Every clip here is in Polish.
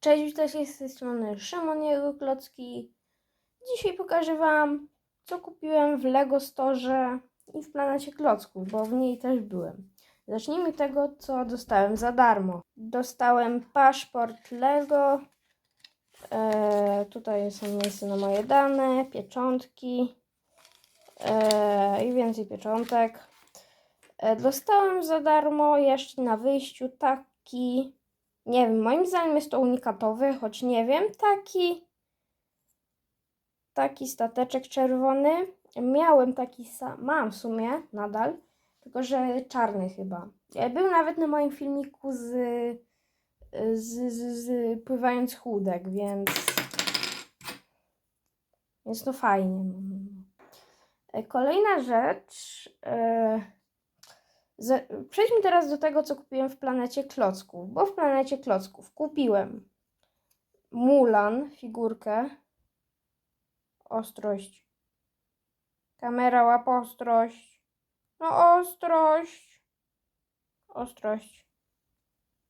Cześć, witajcie z tej strony Szymon Jego Klocki. Dzisiaj pokażę Wam, co kupiłem w Lego Store i w Planecie Klocków, bo w niej też byłem. Zacznijmy tego, co dostałem za darmo. Dostałem paszport Lego. E, tutaj są miejsce na moje dane, pieczątki e, i więcej pieczątek. E, dostałem za darmo jeszcze na wyjściu taki nie wiem, moim zdaniem jest to unikatowy, choć nie wiem, taki taki stateczek czerwony. Miałem taki sam, mam w sumie nadal, tylko że czarny chyba. E, Był nawet na moim filmiku z, z, z, z pływając chudek, więc więc to fajnie. no, no, no. E, Kolejna rzecz. Z- Przejdźmy teraz do tego, co kupiłem w planecie klocków, bo w planecie klocków kupiłem Mulan, figurkę, ostrość, kamera łap ostrość, no ostrość, ostrość,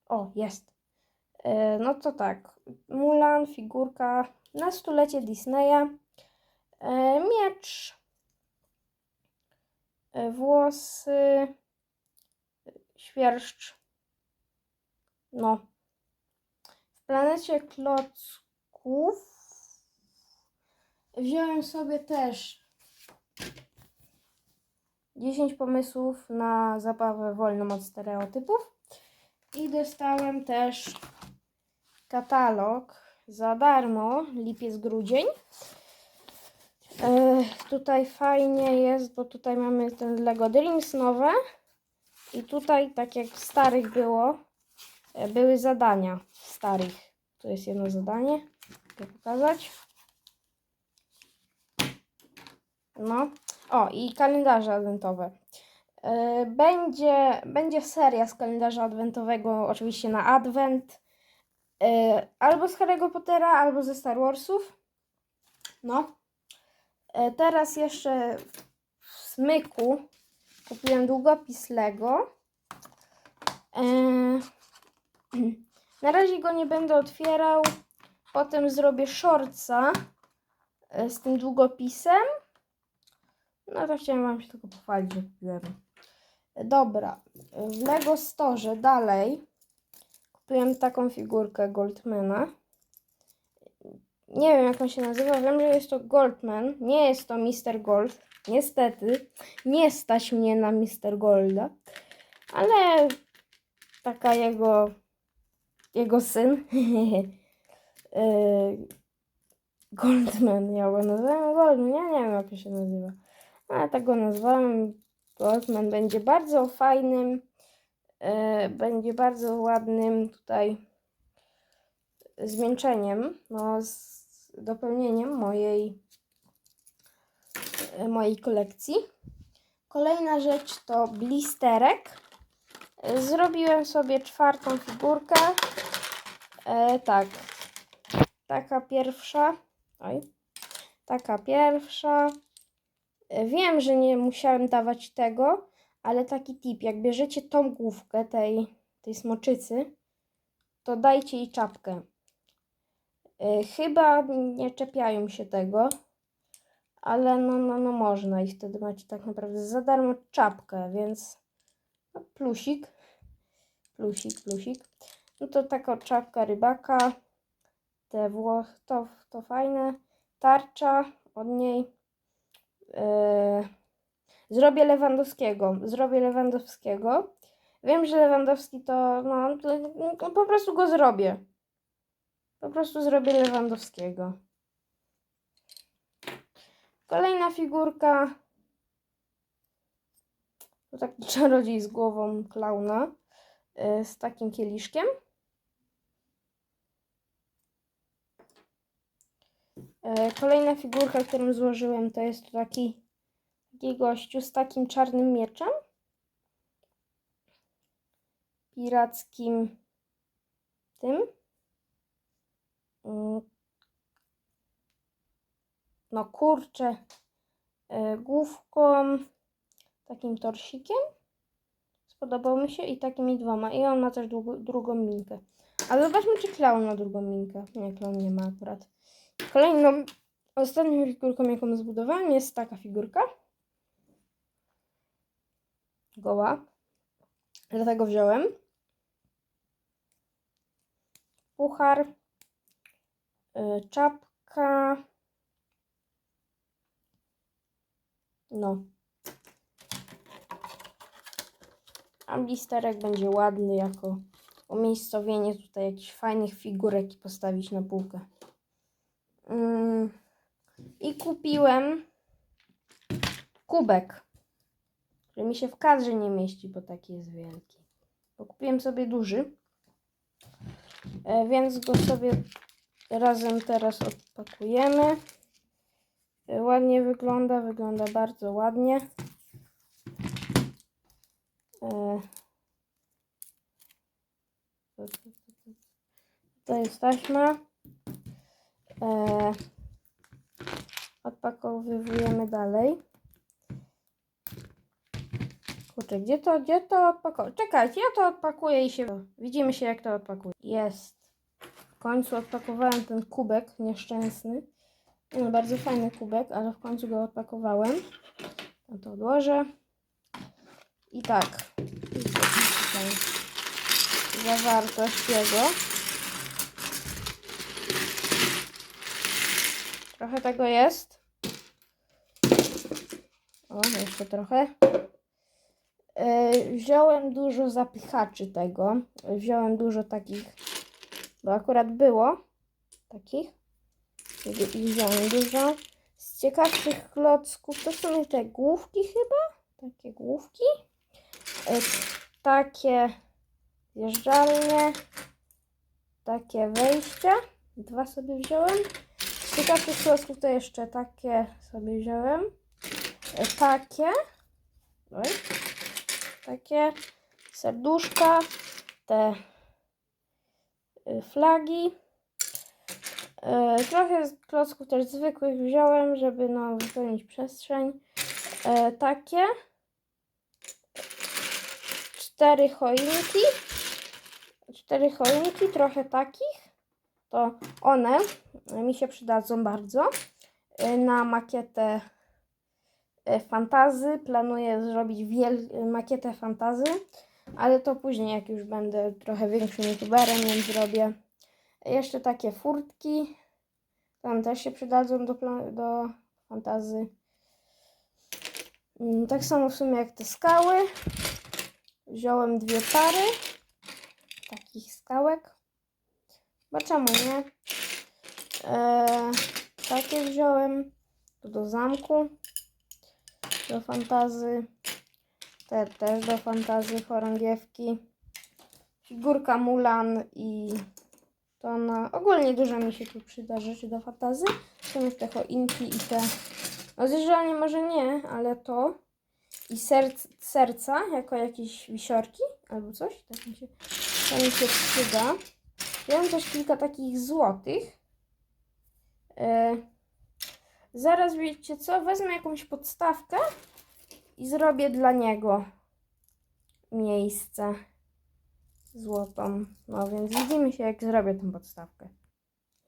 o jest, E, no to tak, Mulan, figurka na stulecie Disneya, E, miecz, e, włosy, świerszcz. No. W planecie klocków wziąłem sobie też 10 pomysłów na zabawę wolną od stereotypów i dostałem też katalog za darmo, lipiec, grudzień. E, tutaj fajnie jest, bo tutaj mamy ten Lego Dreams nowe. I tutaj, tak jak w starych było, e, były zadania starych. Tu jest jedno zadanie. Chcę pokazać. No. O, i kalendarze adwentowe. E, Będzie, będzie seria z kalendarza adwentowego, oczywiście na adwent. E, Albo z Harry'ego Pottera, albo ze Star Warsów. No. Teraz jeszcze w smyku kupiłem długopis Lego. Eee, na razie go nie będę otwierał. Potem zrobię shortsa e, z tym długopisem. No to chciałem Wam się tylko pochwalić, że kupiłem. Dobra, w Lego Store dalej kupiłem taką figurkę Goldmana. Nie wiem jak on się nazywa, wiem, że jest to Goldman. Nie jest to Mr. Gold. Niestety, nie stać mnie na Mr. Golda, ale taka jego, jego syn, yy, Goldman, ja go nazywam Goldman, ja nie wiem jak się nazywa, ale tak go nazwałem, Goldman będzie bardzo fajnym, yy, będzie bardzo ładnym tutaj zmięczeniem, no z dopełnieniem mojej mojej kolekcji. Kolejna rzecz to blisterek. Zrobiłem sobie czwartą figurkę. E, tak. Taka pierwsza. Oj. Taka pierwsza. E, wiem, że nie musiałem dawać tego, ale taki tip. Jak bierzecie tą główkę tej, tej smoczycy, to dajcie jej czapkę. E, chyba nie czepiają się tego ale no, no, no można i wtedy macie tak naprawdę za darmo czapkę, więc no, plusik, plusik, plusik. No to taka czapka rybaka, te wło to, to fajne, tarcza od niej. Yy, zrobię Lewandowskiego, zrobię Lewandowskiego. Wiem, że Lewandowski to, no, to, no po prostu go zrobię. Po prostu zrobię Lewandowskiego. Kolejna figurka. To taki czarodziej z głową klauna y, z takim kieliszkiem. E, Kolejna figurka, którą złożyłem, to jest taki, taki gościu z takim czarnym mieczem. Pirackim tym. No kurczę, e, główką, takim torsikiem. Spodobał mi się i takimi dwoma. I on ma też długo, drugą minkę. A zobaczmy, czy klaun ma drugą minkę. Nie, klaun nie ma akurat. Kolejną, ostatnią figurką, jaką zbudowałem, jest taka figurka. Goła. Dlatego wziąłem. Puchar. y, czapka. No. A blisterek będzie ładny jako umiejscowienie tutaj jakichś fajnych figurek i postawić na półkę. Mm. I kupiłem kubek, który mi się w kadrze nie mieści, bo taki jest wielki. Bo kupiłem sobie duży, e, więc go sobie razem teraz odpakujemy. Ładnie wygląda, wygląda bardzo ładnie. E, To jest taśma. E, odpakowujemy dalej. Kurczę, gdzie to, gdzie to odpakować? Czekajcie, ja to odpakuję i się... Widzimy się, jak to odpakuję. Jest. W końcu odpakowałem ten kubek nieszczęsny. No, bardzo fajny kubek, ale w końcu go odpakowałem. No to odłożę. I tak. Zawartość jego. Trochę tego jest. O, jeszcze trochę. Yy, wziąłem dużo zapychaczy tego. Wziąłem dużo takich, bo akurat było takich. Wziąłem dużo. Z ciekawszych klocków to są te główki chyba. Takie główki. Yy, takie zjeżdżalnie. Takie wejścia. Dwa sobie wziąłem. Z ciekawszych klocków to jeszcze takie sobie wziąłem. E, Takie. Oj. Takie serduszka. Te y, flagi. E, Trochę z klocków też zwykłych wziąłem, żeby no, wypełnić przestrzeń. E, Takie. Cztery choinki. Cztery choinki, trochę takich. To one mi się przydadzą bardzo. Y, Na makietę y, fantazy. Planuję zrobić makietę fantazy, ale to później, jak już będę trochę większym youtuberem, więc zrobię jeszcze takie furtki. Tam też się przydadzą do, do fantazy. Mm, Tak samo w sumie jak te skały. Wziąłem dwie pary takich skałek. Bo czemu nie? Eee, takie wziąłem. Tu do zamku. Do fantazy. Te też do fantazy chorągiewki. Figurka Mulan i to na... Ogólnie dużo mi się tu przyda rzeczy do fantazy. Są już te choinki i te... No zjeżdżalnie może nie, ale to. I serc, serca jako jakieś wisiorki albo coś. Tak mi się, to mi się przyda. Ja mam też kilka takich złotych. E, zaraz wiecie co? Wezmę jakąś podstawkę i zrobię dla niego miejsce złotą. No więc widzimy się jak zrobię tę podstawkę.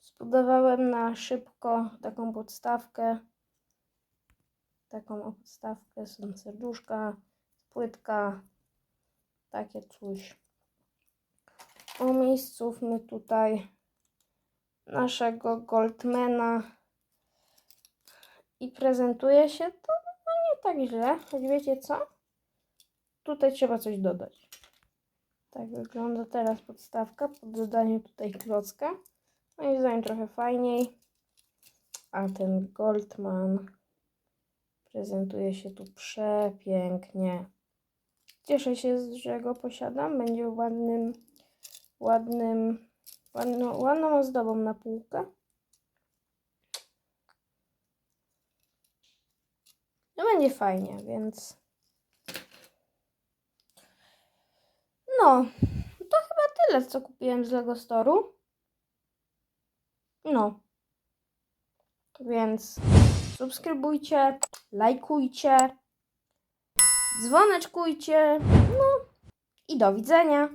Zbudowałem na szybko taką podstawkę. Taką podstawkę są serduszka, płytka, takie coś. Umiejscówmy tutaj naszego Goldmana i prezentuje się to no nie tak źle, choć wiecie co? Tutaj trzeba coś dodać. Tak wygląda teraz podstawka po dodaniu tutaj klocka. Moim zdaniem trochę fajniej. A ten Goldman prezentuje się tu przepięknie. Cieszę się, że go posiadam. Będzie ładnym, ładnym, ładną, ładną ozdobą na półkę. No będzie fajnie, więc to chyba tyle, co kupiłem z Lego Storu. No. Więc subskrybujcie, lajkujcie, dzwoneczkujcie. No i do widzenia.